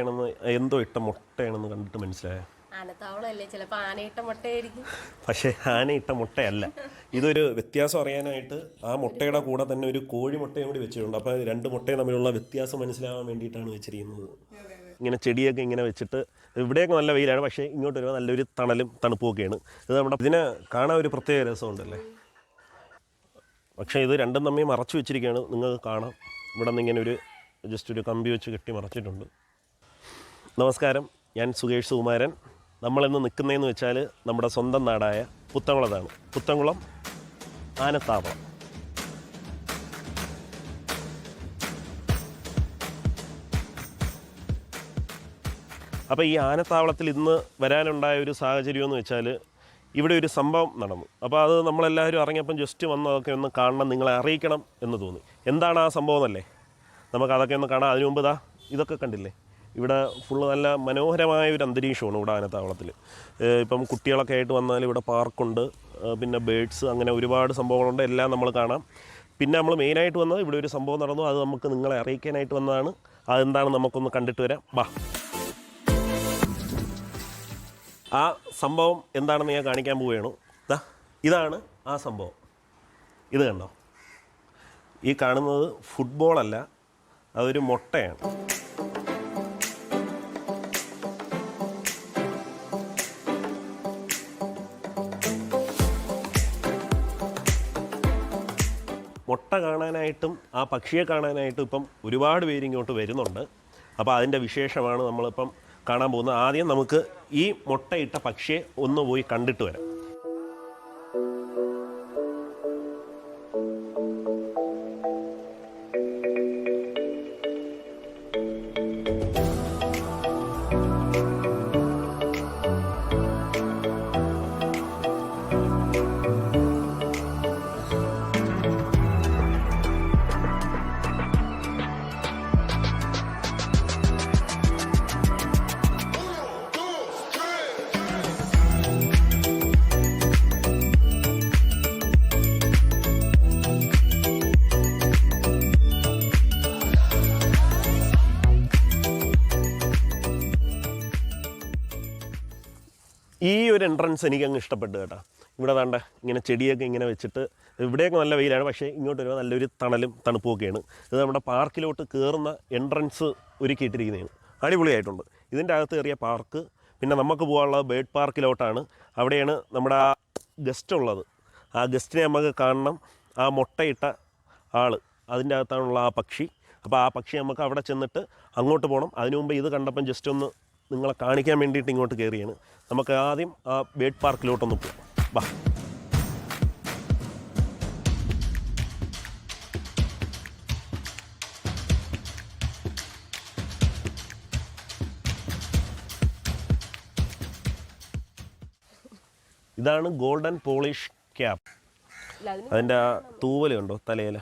ആണെന്ന് എന്തോ ഇട്ട മുട്ടയാണെന്ന് കണ്ടിട്ട് മനസ്സിലായ? ആനത്താവളല്ലേ ആന ഇട്ട പക്ഷേ മുട്ടയല്ല. ഇതൊരു വ്യത്യാസം അറിയാനായിട്ട് ആ മുട്ടയുടെ കൂടെ തന്നെ ഒരു കോഴി മുട്ടയും കൂടി വെച്ചിട്ടുണ്ട്. അപ്പോൾ രണ്ട് മുട്ടയും തമ്മിലുള്ള വ്യത്യാസം മനസ്സിലാവാൻ വേണ്ടിയിട്ടാണ് വെച്ചിരിക്കുന്നത്. ഇങ്ങനെ ചെടിയൊക്കെ ഇങ്ങനെ വെച്ചിട്ട് ഇവിടെയൊക്കെ നല്ല വെയിലാണ് പക്ഷേ ഇങ്ങോട്ട് വരുമ്പോൾ നല്ലൊരു തണലും തണുപ്പും ഒക്കെയാണ്. ഇത് നമ്മുടെ ഇതിനെ കാണാൻ ഒരു പ്രത്യേക രസമുണ്ടല്ലേ? പക്ഷേ ഇത് രണ്ടും തമ്മിൽ മറച്ചു വെച്ചിരിക്കുകയാണ്. നിങ്ങൾക്ക് കാണാം. ഇവിടെ നിന്ന് ഇങ്ങനെ ഒരു ജസ്റ്റ് ഒരു കമ്പി വെച്ച് കെട്ടി മറച്ചിട്ടുണ്ട്. നമസ്കാരം. ഞാൻ സുകേഷ് സുകുമാരൻ. നമ്മളിന്ന് നിൽക്കുന്നതെന്ന് വെച്ചാൽ നമ്മുടെ സ്വന്തം നാടായ പുത്തംകുളത്താണ് പുത്തംകുളം ആനത്താവളം. അപ്പോൾ ഈ ആനത്താവളത്തിൽ ഇന്ന് വരാനുണ്ടായ ഒരു സാഹചര്യം എന്ന് വെച്ചാൽ ഇവിടെ ഒരു സംഭവം നടന്നു. അപ്പോൾ അത് നമ്മളെല്ലാവരും ഇറങ്ങിയപ്പം ജസ്റ്റ് വന്ന് അതൊക്കെ ഒന്ന് കാണണം നിങ്ങളെ അറിയിക്കണം എന്ന് തോന്നി. എന്താണ് ആ സംഭവം എന്നല്ലേ? നമുക്ക് അതൊക്കെ ഒന്ന് കാണാം. അതിനു മുമ്പ് ഇതാ ഇതൊക്കെ കണ്ടില്ലേ? ഇവിടെ ഫുള്ള് നല്ല മനോഹരമായ ഒരു അന്തരീക്ഷമാണ് ഇവിടെ ആനത്താവളത്തിൽ ഇപ്പം കുട്ടികളൊക്കെ ആയിട്ട് വന്നാൽ ഇവിടെ പാർക്കുണ്ട് പിന്നെ ബേഡ്സ് അങ്ങനെ ഒരുപാട് സംഭവങ്ങളുണ്ട് എല്ലാം നമ്മൾ കാണാം. പിന്നെ നമ്മൾ മെയിനായിട്ട് വന്നത് ഇവിടെ ഒരു സംഭവം നടന്നു അത് നമുക്ക് നിങ്ങളെ അറിയിക്കാനായിട്ട് വന്നതാണ്. അതെന്താണ് നമുക്കൊന്ന് കണ്ടിട്ട് വരാം. ബാ ആ സംഭവം എന്താണെന്ന് ഞാൻ കാണിക്കാൻ പോവുകയാണ്. ദാ ഇതാണ് ആ സംഭവം. ഇത് കണ്ടോ? ഈ കാണുന്നത് ഫുട്ബോളല്ല അതൊരു മുട്ടയാണ്. മുട്ട കാണാനായിട്ടും ആ പക്ഷിയെ കാണാനായിട്ടും ഇപ്പം ഒരുപാട് പേര് ഇങ്ങോട്ട് വരുന്നുണ്ട്. അപ്പോൾ അതിന്റെ വിശേഷമാണ് നമ്മളിപ്പം കാണാൻ പോകുന്നത്. ആദ്യം നമുക്ക് ഈ മുട്ടയിട്ട പക്ഷിയെ ഒന്ന് പോയി കണ്ടിട്ട് വരാം. എൻട്രൻസ് എനിക്ക് അങ്ങ് ഇഷ്ടപ്പെട്ടു കേട്ടോ. ഇവിടെ വേണ്ട ഇങ്ങനെ ചെടിയൊക്കെ ഇങ്ങനെ വെച്ചിട്ട് ഇവിടെയൊക്കെ നല്ല വെയിലാണ് പക്ഷേ ഇങ്ങോട്ട് വരുമ്പോൾ നല്ലൊരു തണലും തണുപ്പും ഒക്കെയാണ് ഇത് നമ്മുടെ പാർക്കിലോട്ട് കയറുന്ന എൻട്രൻസ് ഒരുക്കിയിട്ടിരിക്കുന്നതാണ്. അടിപൊളിയായിട്ടുണ്ട്. ഇതിന്റെ അകത്ത് കയറിയ പാർക്ക് പിന്നെ നമുക്ക് പോകാനുള്ളത് ബേഡ് പാർക്കിലോട്ടാണ് അവിടെയാണ് നമ്മുടെ ആ ഗസ്റ്റ് ഉള്ളത്. ആ ഗസ്റ്റിനെ നമുക്ക് കാണണം. ആ മുട്ടയിട്ട ആൾ അതിന്റെ അകത്താണുള്ള ആ പക്ഷി. അപ്പോൾ ആ പക്ഷി നമുക്ക് അവിടെ ചെന്നിട്ട് അങ്ങോട്ട് പോകണം. അതിനു മുമ്പ് ഇത് കണ്ടപ്പം ജസ്റ്റ് ഒന്ന് നിങ്ങളെ കാണിക്കാൻ വേണ്ടിയിട്ട് ഇങ്ങോട്ട് കയറിയാണ് നമുക്ക് ആദ്യം ആ ബേഡ് പാർക്കിലോട്ടൊന്ന് പോകാം വാ. ഇതാണ് ഗോൾഡൻ പോളിഷ് ക്യാപ്. അതിന്റെ ആ തൂവലുണ്ടോ തലയില?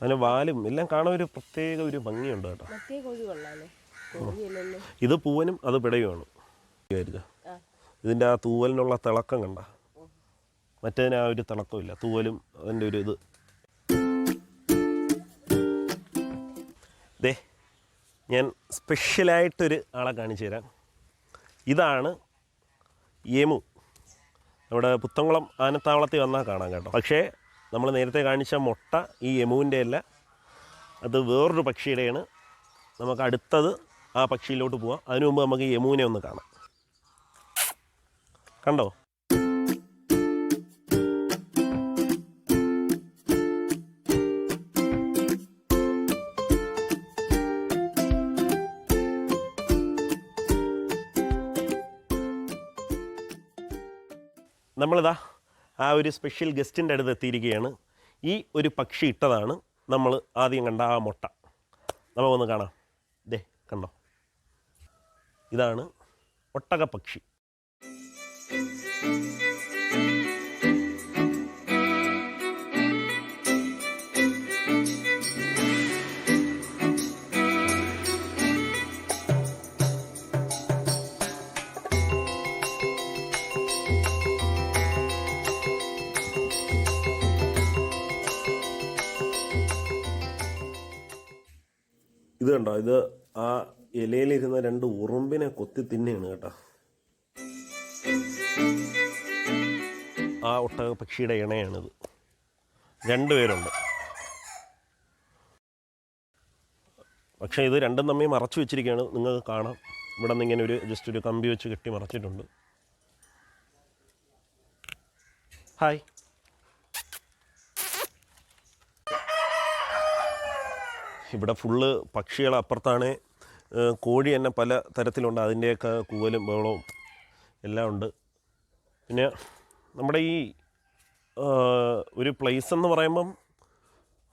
അതിന് വാലും എല്ലാം കാണാൻ ഒരു പ്രത്യേക ഒരു ഭംഗിയുണ്ട് കേട്ടോ. ഇത് പൂവനും അത് പിടയുമാണ് ഇതിന്റെ ആ. തൂവലിനുള്ള തിളക്കം കണ്ട. മറ്റേതിന് ആ ഒരു തിളക്കമില്ല. തൂവലും അതിന്റെ ഒരു ഇത്. ദേ ഞാൻ സ്പെഷ്യലായിട്ടൊരു ആളെ കാണിച്ചു തരാം. ഇതാണ് യമു. നമ്മുടെ പുത്തംകുളം ആനത്താവളത്തിൽ വന്നാൽ കാണാം കേട്ടോ. പക്ഷേ നമ്മൾ നേരത്തെ കാണിച്ച മുട്ട ഈ യമുവിന്റെ അല്ല. അത് വേറൊരു പക്ഷിയുടെയാണ്. നമുക്ക് അടുത്തത് ആ പക്ഷിയിലോട്ട് പോവാം. അതിനു മുമ്പ് നമുക്ക് യമുനെ ഒന്ന് കാണാം. കണ്ടോ? നമ്മളിതാ ആ ഒരു സ്പെഷ്യൽ ഗസ്റ്റിന്റെ അടുത്ത് എത്തിയിരിക്കുകയാണ്. ഈ ഒരു പക്ഷി ഇട്ടതാണ് നമ്മൾ ആദ്യം കണ്ട ആ മുട്ട. നമുക്കൊന്ന് കാണാം. ദേ കണ്ടോ? ഇതാണ് ഒട്ടകപക്ഷി ഇത് കണ്ടോ? ഇത് ആ ഇലയിലിരുന്ന രണ്ട് ഉറുമ്പിനെ കൊത്തി തിന്നെയാണ് കേട്ടോ. ആ ഒട്ടക പക്ഷിയുടെ ഇണയാണിത്. രണ്ടുപേരുണ്ട് പക്ഷേ ഇത് രണ്ടും തമ്മിൽ മറച്ചു വെച്ചിരിക്കുകയാണ്. നിങ്ങൾക്ക് കാണാം. ഇവിടെ നിന്ന് ഇങ്ങനെ ഒരു ജസ്റ്റ് ഒരു കമ്പി വെച്ച് കെട്ടി മറച്ചിട്ടുണ്ട്. ഹായ് ഇവിടെ ഫുള്ള് പക്ഷികൾ അപ്പുറത്താണ്. കോഴി തന്നെ പല തരത്തിലുണ്ട്. അതിന്റെയൊക്കെ കൂവലും ബഹളവും എല്ലാം ഉണ്ട്. പിന്നെ നമ്മുടെ ഈ ഒരു പ്ലേസ് എന്ന് പറയുമ്പം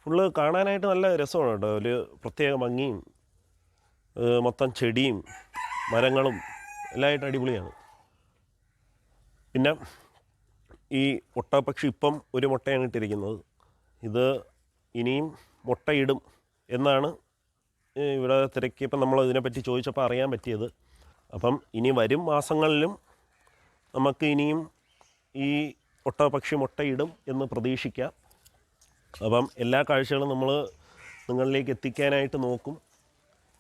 ഫുള്ള് കാണാനായിട്ട് നല്ല രസമാണ് കേട്ടോ. ഒരു പ്രത്യേക ഭംഗിയും മൊത്തം ചെടിയും മരങ്ങളും എല്ലാം ആയിട്ട് അടിപൊളിയാണ്. പിന്നെ ഈ ഒട്ടകപ്പക്ഷി ഇപ്പം ഒരു മുട്ടയാണ് ഇട്ടിരിക്കുന്നത്. ഇത് ഇനിയും മുട്ടയിടും എന്നാണ് ഇവിടെ തിരക്കിയപ്പോൾ നമ്മൾ ഇതിനെപ്പറ്റി ചോദിച്ചപ്പോൾ അറിയാൻ പറ്റിയത്. അപ്പം ഇനി വരും മാസങ്ങളിലും നമുക്ക് ഇനിയും ഈ ഒട്ടകപ്പക്ഷി മുട്ടയിടും എന്ന് പ്രതീക്ഷിക്കാം. അപ്പം എല്ലാ കാഴ്ചകളും നമ്മൾ നിങ്ങളിലേക്ക് എത്തിക്കാനായിട്ട് നോക്കും.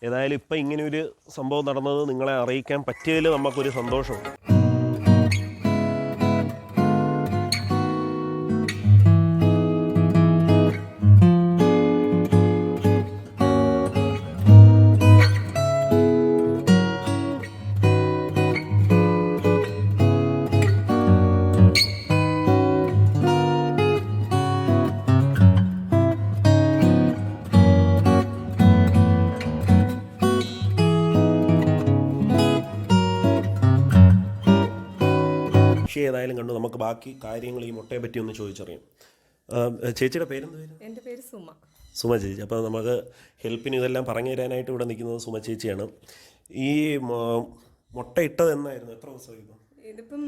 ഏതായാലും ഇപ്പം ഇങ്ങനെയൊരു സംഭവം നടന്നത് നിങ്ങളെ അറിയിക്കാൻ പറ്റിയതിൽ നമുക്കൊരു സന്തോഷമുണ്ട്. പക്ഷേ ഏതായാലും കണ്ടു. നമുക്ക് ബാക്കി കാര്യങ്ങൾ ഈ മുട്ടയെ പറ്റി ഒന്ന് ചോദിച്ചറിയാം. ചേച്ചിയുടെ പേരെന്ത് പേര്? എന്റെ പേര് സുമ. സുമ ചേച്ചി. അപ്പോൾ നമുക്ക് ഹെൽപ്പിന് ഇതെല്ലാം പറഞ്ഞു തരാനായിട്ട് ഇവിടെ നിൽക്കുന്നത് സുമ ചേച്ചിയാണ്. ഈ മുട്ട ഇട്ടത് എന്നായിരുന്നു? എത്ര ദിവസമായി ഇതിപ്പം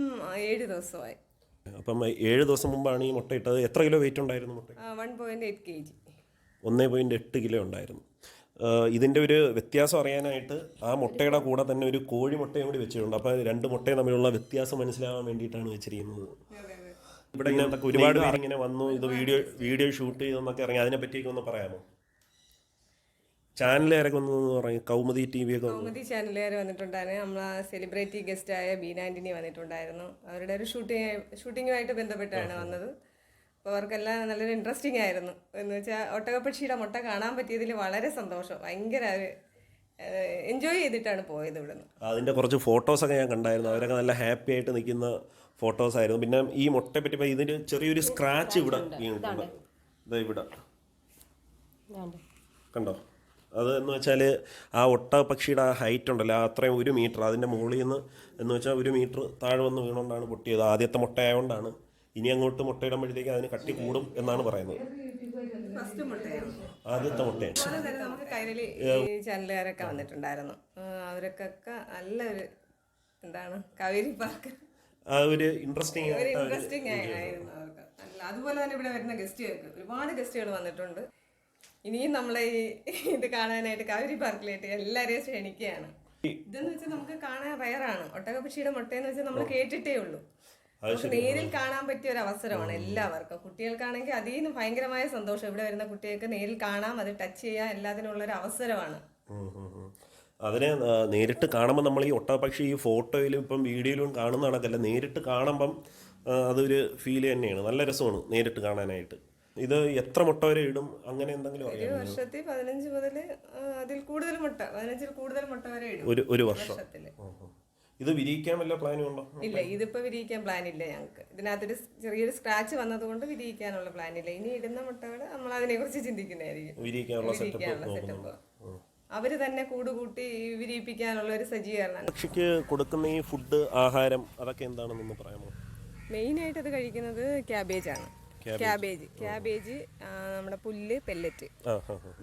ഏഴ് ദിവസമായി. അപ്പം ഏഴ് ദിവസം മുമ്പാണ് ഈ മുട്ട ഇട്ടത് എത്ര കിലോ വെയിറ്റ് ഉണ്ടായിരുന്നു മുട്ട one point eight K G ഒന്നേ പോയിന്റ് എട്ട് കിലോ ഉണ്ടായിരുന്നു. ഇതിന്റെ ഒരു വ്യത്യാസം അറിയാനായിട്ട് ആ മുട്ടയുടെ കൂടെ തന്നെ ഒരു കോഴി മുട്ടയും കൂടി വെച്ചിട്ടുണ്ട്. അപ്പോൾ രണ്ട് മുട്ടയും തമ്മിലുള്ള വ്യത്യാസം മനസ്സിലാവാൻ വേണ്ടിയിട്ടാണ് വെച്ചിരിക്കുന്നത്. ഇവിടെ ഇങ്ങനെ ഒരുപാട് പേര് ഇങ്ങനെ വന്നു ഇത് വീഡിയോ വീഡിയോ ഷൂട്ട് ചെയ്തെന്നൊക്കെ ഇറങ്ങി. അതിനെ പറ്റിയൊക്കെ ഒന്ന് പറയാമോ? ചാനലുകാരൊക്കെ ഒന്ന് പറയും കൗമുദി ടി വി ഒക്കെ വന്നു. കോമഡി ചാനലുകാർ വന്നിട്ടുണ്ടായിരുന്നു. നമ്മൾ സെലിബ്രിറ്റി ഗസ്റ്റായ ബീന ആന്റണി വന്നിട്ടുണ്ടായിരുന്നു. അവരുടെ ഒരു ഷൂട്ടിങ് ഷൂട്ടിങ്ങുമായിട്ട് ബന്ധപ്പെട്ടാണ് വന്നത്. അപ്പോൾ അവർക്കെല്ലാം നല്ലൊരു ഇൻട്രസ്റ്റിംഗ് ആയിരുന്നു. എന്ന് വെച്ചാൽ ഒട്ടകപ്പക്ഷിയുടെ മുട്ട കാണാൻ പറ്റിയതിൽ വളരെ സന്തോഷം. ഭയങ്കര എൻജോയ് ചെയ്തിട്ടാണ് പോയത് ഇവിടുന്ന്. അതിന്റെ കുറച്ച് ഫോട്ടോസൊക്കെ ഞാൻ കണ്ടായിരുന്നു. അവരൊക്കെ നല്ല ഹാപ്പി ആയിട്ട് നിൽക്കുന്ന ഫോട്ടോസ് ആയിരുന്നു. പിന്നെ ഈ മുട്ടയെ പറ്റി ഇതിന് ചെറിയൊരു സ്ക്രാച്ച് ഇവിടെ ഇതാ ഇവിടെ. ഇതാണ്ട്. കണ്ടോ? അത് എന്ന് വെച്ചാൽ ആ ഒട്ട പക്ഷിയുടെ ആ ഹൈറ്റ് ഉണ്ടല്ലോ അത്രയും ഒരു മീറ്റർ അതിന്റെ മുകളിൽ നിന്ന് എന്ന് വെച്ചാൽ ഒരു മീറ്റർ താഴെ വന്ന് വീണുകൊണ്ടാണ് പൊട്ടിയത്. ആദ്യത്തെ മുട്ട ആയതുകൊണ്ടാണ് ഇനി അങ്ങോട്ട് മുട്ടയിടുമ്പോഴത്തേക്ക് അതിന് കട്ടി കൂടും എന്നാണ് പറയുന്നത്. ആദ്യത്തെ മുട്ടയാണ് നമുക്ക് കൈരളി ചാനലുകാരൊക്കെ വന്നിട്ടുണ്ടായിരുന്നു. അവരൊക്കെ നല്ല ഒരു എന്താണ് കാവേരി പാർക്ക് ആ ഒരു ഇൻട്രസ്റ്റിംഗ് ഇൻട്രസ്റ്റിംഗ് ആയിരുന്നു അവർക്ക്. അല്ല അതുപോലെ തന്നെ ഇവിടെ വരുന്ന ഗസ്റ്റുകൾക്ക് ഒരുപാട് ഗസ്റ്റുകൾ വന്നിട്ടുണ്ട്. ഇനിയും നമ്മളെ ഈ ഇത് കാണാനായിട്ട് കാവേരി പാർക്കിലായിട്ട് എല്ലാവരെയും ക്ഷണിക്കുകയാണ്. ഇതെന്ന് വെച്ചാൽ നമുക്ക് കാണാൻ റയറാണ് ഒട്ടകപക്ഷിയുടെ മുട്ടയെന്ന് വെച്ചാൽ നമ്മൾ കേട്ടിട്ടേ ഉള്ളൂ. നേരിൽ കാണാൻ പറ്റിയ ഒരു അവസരമാണ് എല്ലാവർക്കും. കുട്ടികൾക്കാണെങ്കിൽ അതിൽ നിന്ന് ഭയങ്കരമായ സന്തോഷം. ഇവിടെ വരുന്ന കുട്ടികൾക്ക് നേരിൽ കാണാം അത് ടച്ച് ചെയ്യാം എല്ലാത്തിനുള്ള ഒരു അവസരമാണ്. അതിനെ നേരിട്ട് കാണുമ്പോൾ നമ്മൾ ഈ ഒട്ടപക്ഷി ഈ ഫോട്ടോയിലും ഇപ്പം വീഡിയോയിലും കാണുന്ന കണക്കല്ല. നേരിട്ട് കാണുമ്പം അതൊരു ഫീൽ തന്നെയാണ്. നല്ല രസമാണ് നേരിട്ട് കാണാനായിട്ട്. ഇത് എത്ര മുട്ട വരെ ഇടും? അങ്ങനെ എന്തെങ്കിലും ഒരു വർഷത്തിൽ പതിനഞ്ച് മുതൽ അതിൽ കൂടുതൽ മുട്ട പതിനഞ്ചിൽ കൂടുതൽ മുട്ട വരെ ഇടും. ഒരു ഒരു വർഷം. വർഷത്തിൽ. ഓഹോ. ഇത് വിരിയിക്കാൻ വല്ല പ്ലാനും ഉണ്ടോ? ഇല്ല ഇതിപ്പോ വിരിയിക്കാൻ പ്ലാൻ ഇല്ല ഞങ്ങൾക്ക് ഇതിനകത്തൊരു ചെറിയൊരു സ്ക്രാച്ച് വന്നതുകൊണ്ട് വിരിയിക്കാനുള്ള പ്ലാൻ ഇല്ല. ഇനി ഇടുന്ന മുട്ടകൾ നമ്മൾ അതിനെ കുറിച്ച് ചിന്തിക്കുന്നതായിരിക്കും. വിരിയിക്കാനുള്ള സെറ്റപ്പ് അവർ തന്നെ കൂടുകൂട്ടി വിരിയിപ്പിക്കാനുള്ള ഒരു സജ്ജീകരണം. പക്ഷിക്ക് കൊടുക്കുന്ന ഈ ഫുഡ് ആഹാരം അതൊക്കെ എന്താണെന്നൊന്ന് പറയാമോ? മെയിൻ ആയിട്ട് അത് കഴിക്കുന്നത് ക്യാബേജ് ആണ്. ക്യാബേജ്. ക്യാബേജ്. നമ്മുടെ പുല്ല് പെല്ലറ്റ്.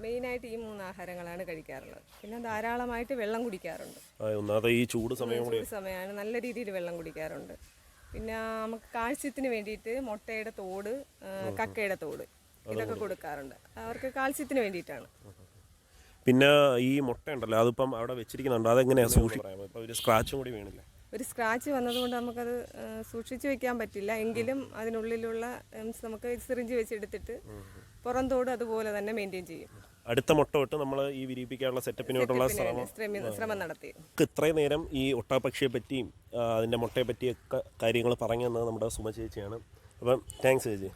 മെയിനായിട്ട് ഈ മൂന്ന് ആഹാരങ്ങളാണ് കഴിക്കാറുള്ളത്. പിന്നെ ധാരാളമായിട്ട് വെള്ളം കുടിക്കാറുണ്ട്. ഒന്നാമത് ഈ ചൂട് സമയം ചൂട് സമയമാണ് നല്ല രീതിയിൽ വെള്ളം കുടിക്കാറുണ്ട്. പിന്നെ നമുക്ക് കാൽസ്യത്തിന് വേണ്ടിയിട്ട് മുട്ടയുടെ തോട് കക്കയുടെ തോട് ഇതൊക്കെ കൊടുക്കാറുണ്ട്. അവർക്ക് കാൽസ്യത്തിന് വേണ്ടിയിട്ടാണ്. പിന്നെ ഈ മുട്ട ഉണ്ടല്ലോ അതിപ്പം അവിടെ വെച്ചിരിക്കുന്നുണ്ട്. അതെങ്ങനെയാണ് സൂക്ഷിക്കാം ഇപ്പം ഒരു സ്ക്രാച്ചും കൂടി വീണില്ല. ഒരു സ്ക്രാച്ച് വന്നതുകൊണ്ട് നമുക്കത് സൂക്ഷിച്ചു വെക്കാൻ പറ്റില്ല. എങ്കിലും അതിനുള്ളിലുള്ള എംസ് നമുക്ക് സിറിഞ്ച് വെച്ചെടുത്തിട്ട് പുറന്തോട് അതുപോലെ തന്നെ മെയിന്റെയിൻ ചെയ്യും. അടുത്ത മുട്ട തൊട്ട് നമ്മൾ ഈ വിരിയിപ്പിക്കാനുള്ള സെറ്റപ്പിനോട്ടുള്ള ശ്രമം. ശ്രമം നടത്തി നമുക്ക് ഇത്രയും നേരം ഈ ഒട്ടാപക്ഷിയെ പറ്റിയും അതിന്റെ മുട്ടയെ പറ്റിയൊക്കെ കാര്യങ്ങൾ പറഞ്ഞു തന്നത് നമ്മുടെ സുമ ചേച്ചിയാണ്. അപ്പം താങ്ക്സ് ചേച്ചി.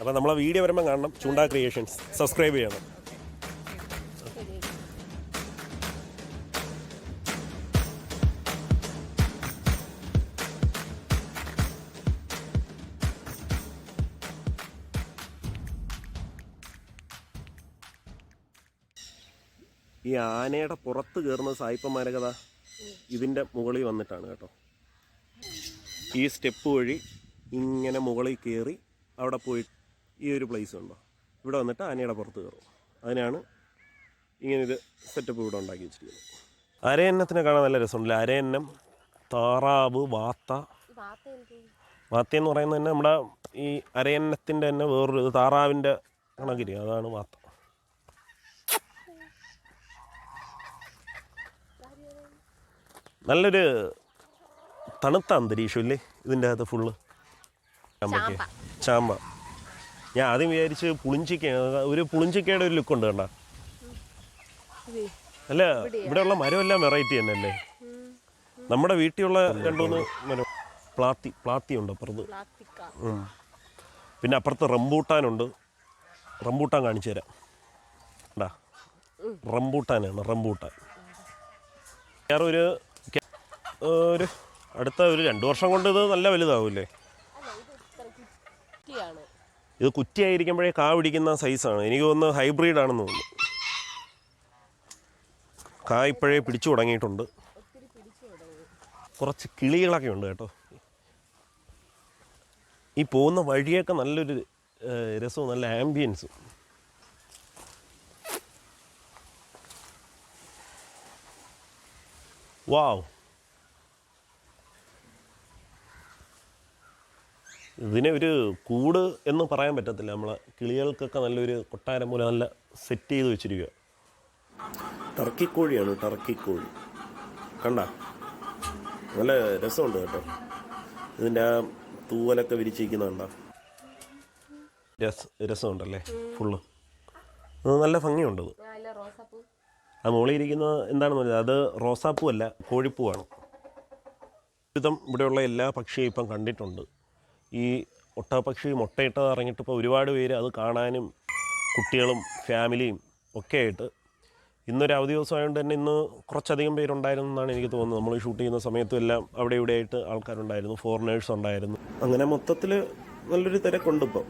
അപ്പം നമ്മളെ വീഡിയോ വരുമ്പോൾ കാണണം. ചൂണ്ട ക്രിയേഷൻസ് സബ്സ്ക്രൈബ് ചെയ്യണം. ഈ ആനയുടെ പുറത്ത് കയറുന്ന സായിപ്പന്മാരെ കഥ ഇതിന്റെ മുകളിൽ വന്നിട്ടാണ് കേട്ടോ. ഈ സ്റ്റെപ്പ് വഴി ഇങ്ങനെ മുകളിൽ കയറി അവിടെ പോയി ഈ ഒരു പ്ലേസ് ഉണ്ടോ? ഇവിടെ വന്നിട്ട് ആനയുടെ പുറത്ത് കയറും അതിനാണ് ഇങ്ങനെ ഇത് സെറ്റപ്പ് ഇവിടെ ഉണ്ടാക്കി വെച്ചിരിക്കുന്നത്. അരയന്നത്തിനെ കാണാൻ നല്ല രസമുണ്ടല്ലേ? അരയന്നം താറാവ് വാത്ത. വാത്ത എന്ന് പറയുന്നത് തന്നെ നമ്മുടെ ഈ അരയന്നത്തിന്റെ തന്നെ വേറൊരു താറാവിന്റെ കണക്കിരി അതാണ് വാത്ത. നല്ലൊരു തണുത്ത അന്തരീക്ഷം ഇല്ലേ ഇതിന്റെ അകത്ത് ഫുള്ള് ചാമ്പയ്ക്ക്. ചാമ്പ. ഞാൻ ആദ്യം വിചാരിച്ച് പുളിഞ്ചിക്ക ഒരു പുളിഞ്ചിക്കയുടെ ഒരു ലുക്ക് ഉണ്ട് കണ്ട. അല്ല ഇവിടെയുള്ള മരമെല്ലാം വെറൈറ്റി തന്നെ അല്ലേ നമ്മുടെ വീട്ടിലുള്ള രണ്ടുമൂന്ന് മരം. പ്ലാത്തി പ്ലാത്തി ഉണ്ട് അപ്പുറത്ത്. പിന്നെ അപ്പുറത്ത് റംബൂട്ടാനുണ്ട് റംബൂട്ടാൻ കാണിച്ചു തരാം. ഉണ്ടാ റംബൂട്ടാനാണ് റംബൂട്ടാൻ. വേറെ ഒരു അടുത്ത ഒരു രണ്ട് വർഷം കൊണ്ട് ഇത് നല്ല വലുതാവൂലേ കുറ്റിയാണ്. ഇത് കുറ്റിയായിരിക്കുമ്പോഴേ കാ പിടിക്കുന്ന സൈസാണ്. എനിക്ക് തോന്നുന്നു ഹൈബ്രിഡ് ആണെന്ന് തോന്നുന്നു. കാ ഇപ്പോഴേ പിടിച്ചു തുടങ്ങിയിട്ടുണ്ട്. കുറച്ച് കിളികളൊക്കെ ഉണ്ട് കേട്ടോ. ഈ പോകുന്ന വഴിയൊക്കെ നല്ലൊരു രസവും നല്ല ആംബിയൻസും വാവ് ഇതിനെ ഒരു കൂട് എന്ന് പറയാൻ പറ്റത്തില്ല. നമ്മൾ കിളികൾക്കൊക്കെ നല്ലൊരു കൊട്ടാരം പോലെ നല്ല സെറ്റ് ചെയ്ത് വെച്ചിരിക്കുക ടർക്കിക്കോഴിയാണ് ടർക്കിക്കോഴി. കണ്ട? നല്ല രസമുണ്ട് കേട്ടോ. ഇതിന്റെ ആ തൂവലൊക്കെ വിരിച്ചിരിക്കുന്നുണ്ട രസ രസമുണ്ടല്ലേ? ഫുള്ള്. അത് നല്ല ഭംഗിയുണ്ട് അത്. അല്ല റോസാപ്പൂ. ആ മുകളിൽ ഇരിക്കുന്ന എന്താണെന്ന് പറഞ്ഞാൽ അത് റോസാപ്പൂ അല്ല കോഴിപ്പൂവാണ് വിധം ഇവിടെയുള്ള എല്ലാ പക്ഷിയും ഇപ്പം കണ്ടിട്ടുണ്ട്. ഈ ഒട്ടകപ്പക്ഷി മുട്ടയിട്ടത് ഇറങ്ങിയിട്ടിപ്പോൾ ഒരുപാട് പേര് അത് കാണാനും കുട്ടികളും ഫാമിലിയും ഒക്കെ ആയിട്ട് ഇന്നൊരു അവധി ദിവസമായതുകൊണ്ട് തന്നെ ഇന്ന് കുറച്ചധികം പേരുണ്ടായിരുന്നു എന്നാണ് എനിക്ക് തോന്നുന്നത്. നമ്മൾ ഷൂട്ട് ചെയ്യുന്ന സമയത്തും എല്ലാം അവിടെ ഇവിടെ ആയിട്ട് ആൾക്കാരുണ്ടായിരുന്നു ഫോറിനേഴ്സ് ഉണ്ടായിരുന്നു. അങ്ങനെ മൊത്തത്തിൽ നല്ലൊരു തിരക്കുണ്ട് ഇപ്പം.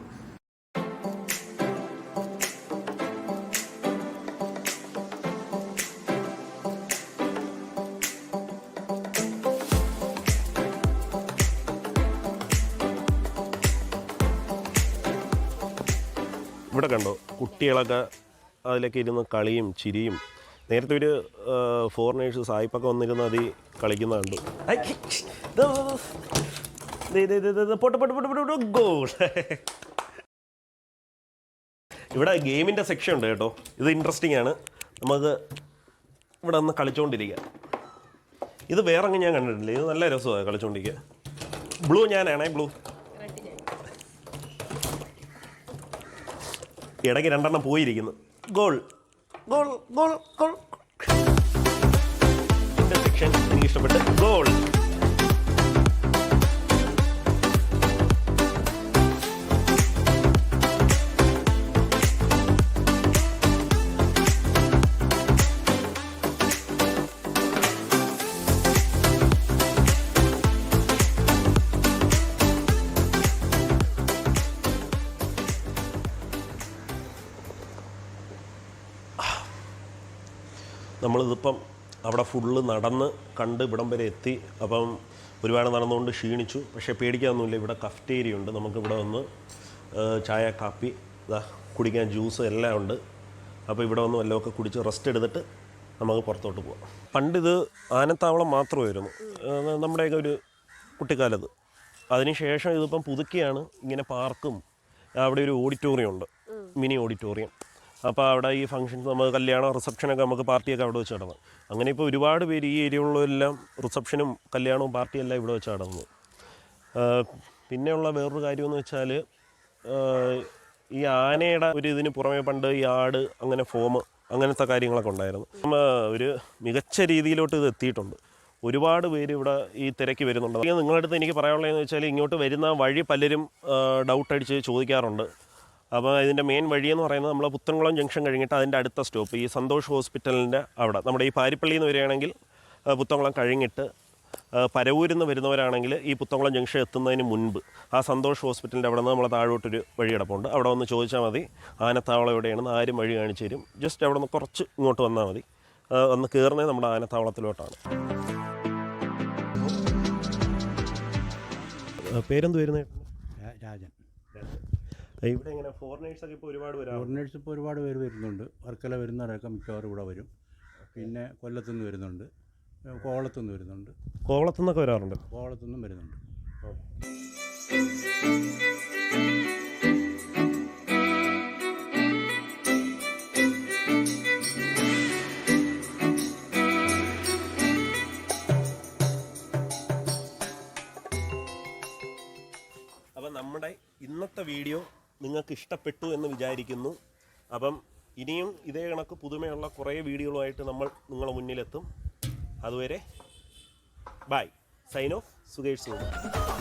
ഇവിടെ കണ്ടോ കുട്ടികളൊക്കെ അതിലൊക്കെ ഇരുന്ന് കളിയും ചിരിയും. നേരത്തെ ഒരു ഫോറിനേഴ്സ് സായിപ്പൊക്കെ വന്നിരുന്ന് അതി കളിക്കുന്ന കണ്ടു. goal. ഇവിടെ ഗെയിമിന്റെ സെക്ഷൻ ഉണ്ട് കേട്ടോ. ഇത് ഇൻട്രസ്റ്റിംഗ് ആണ്. നമുക്ക് ഇവിടെ ഒന്ന് കളിച്ചുകൊണ്ടിരിക്കുക ഇത് വേറെ ഞാൻ കണ്ടിട്ടില്ല. ഇത് നല്ല രസമാണ് കളിച്ചുകൊണ്ടിരിക്കുക ബ്ലൂ ഞാനാണേ ബ്ലൂ ഇടയ്ക്ക് രണ്ടെണ്ണം പോയിരിക്കുന്നു. Goal goal goal goal. Section എനിക്ക് ഇഷ്ടപ്പെട്ട് ഗോൾ. നമ്മളിതിപ്പം അവിടെ ഫുള്ള് നടന്ന് കണ്ട് ഇവിടം വരെ എത്തി. അപ്പം ഒരുപാട് നടന്നുകൊണ്ട് ക്ഷീണിച്ചു. പക്ഷേ പേടിക്കാനൊന്നുമില്ല. ഇവിടെ കഫ്റ്റേരിയ ഉണ്ട്. നമുക്കിവിടെ വന്ന് ചായ കാപ്പി ഇതാ കുടിക്കാൻ ജ്യൂസ് എല്ലാം ഉണ്ട്. അപ്പോൾ ഇവിടെ വന്ന് വല്ലതൊക്കെ കുടിച്ച് റെസ്റ്റ് എടുത്തിട്ട് നമുക്ക് പുറത്തോട്ട് പോകാം പണ്ടിത് ആനത്താവളം മാത്രമായിരുന്നു. നമ്മുടെയൊക്കെ ഒരു കുട്ടിക്കാലത്ത്. അതിനുശേഷം ഇതിപ്പം പുതുക്കിയാണ്. ഇങ്ങനെ പാർക്കും. അവിടെ ഒരു ഓഡിറ്റോറിയം ഉണ്ട്. Mini auditorium. അപ്പോൾ അവിടെ ഈ ഫംഗ്ഷൻസ് നമ്മൾ കല്യാണം റിസപ്ഷനൊക്കെ നമുക്ക് പാർട്ടിയൊക്കെ അവിടെ വെച്ച് നടന്നു അങ്ങനെ ഇപ്പോൾ ഒരുപാട് പേര് ഈ ഏരിയയിലുള്ളതെല്ലാം റിസപ്ഷനും കല്യാണവും പാർട്ടിയെല്ലാം ഇവിടെ വെച്ച് നടന്നു. പിന്നെയുള്ള വേറൊരു കാര്യമെന്ന് വെച്ചാൽ ഈ ആനയുടെ ഒരു ഇതിന് പുറമേ പണ്ട് ഈ ആട് അങ്ങനെ ഫോം അങ്ങനത്തെ കാര്യങ്ങളൊക്കെ ഉണ്ടായിരുന്നു. ഒരു മികച്ച രീതിയിലോട്ട് ഇത് എത്തിയിട്ടുണ്ട്. ഒരുപാട് പേര് ഇവിടെ ഈ തിരക്ക് വരുന്നുണ്ട്. നിങ്ങളുടെ അടുത്ത് എനിക്ക് പറയാനുള്ളതെന്ന് വെച്ചാൽ ഇങ്ങോട്ട് വരുന്ന വഴി പലരും ഡൗട്ട് അടിച്ച് ചോദിക്കാറുണ്ട്. അപ്പോൾ ഇതിന്റെ മെയിൻ വഴി എന്ന് പറയുന്നത് നമ്മൾ പുത്തൻകുളം ജംഗ്ഷൻ കഴിഞ്ഞിട്ട് അതിന്റെ അടുത്ത സ്റ്റോപ്പ് ഈ സന്തോഷ് ഹോസ്പിറ്റലിന്റെ അവിടെ. നമ്മുടെ ഈ പാരിപ്പള്ളിയിൽ നിന്ന് വരികയാണെങ്കിൽ പുത്തൻകുളം കഴിഞ്ഞിട്ട് പരവൂരിൽ നിന്ന് വരുന്നവരാണെങ്കിൽ ഈ പുത്തൻകുളം ജംഗ്ഷൻ എത്തുന്നതിന് മുൻപ് ആ സന്തോഷ് ഹോസ്പിറ്റലിന്റെ അവിടെ നിന്ന് നമ്മൾ താഴോട്ടൊരു വഴി കിടപ്പുണ്ട്. അവിടെ വന്ന് ചോദിച്ചാൽ മതി ആനത്താവളം എവിടെയാണെന്ന് ആരും വഴി കാണിച്ചു തരും. ജസ്റ്റ് അവിടെ നിന്ന് കുറച്ച് ഇങ്ങോട്ട് വന്നാൽ മതി. വന്ന് കയറുന്നത് നമ്മുടെ ആനത്താവളത്തിലോട്ടാണ്. പേരെന്ത് വരുന്നത് ഇവിടെ എങ്ങനെ ഫോറിനേഴ്സൊക്കെ ഇപ്പോൾ ഒരുപാട് വരാം ഫോറിനേഴ്സ് ഇപ്പോൾ ഒരുപാട് പേര് വരുന്നുണ്ട്. വർക്കല വരുന്നവരൊക്കെ മിക്കവാറും ഇവിടെ വരും. പിന്നെ കൊല്ലത്തുനിന്ന് വരുന്നുണ്ട്. കോവളത്തുനിന്ന് വരുന്നുണ്ട്. കോവളത്തുനിന്നൊക്കെ വരാറുണ്ട്. കോവളത്തുനിന്നും വരുന്നുണ്ട്. അപ്പം നമ്മുടെ ഇന്നത്തെ വീഡിയോ നിങ്ങൾക്ക് ഇഷ്ടപ്പെട്ടു എന്ന് വിചാരിക്കുന്നു. അപ്പം ഇനിയും ഇതേ കണക്ക് പുതുമയുള്ള കുറേ വീഡിയോകളുമായിട്ട് നമ്മൾ നിങ്ങളുടെ മുന്നിലെത്തും. അതുവരെ bye sign off Sukesh Sukumar.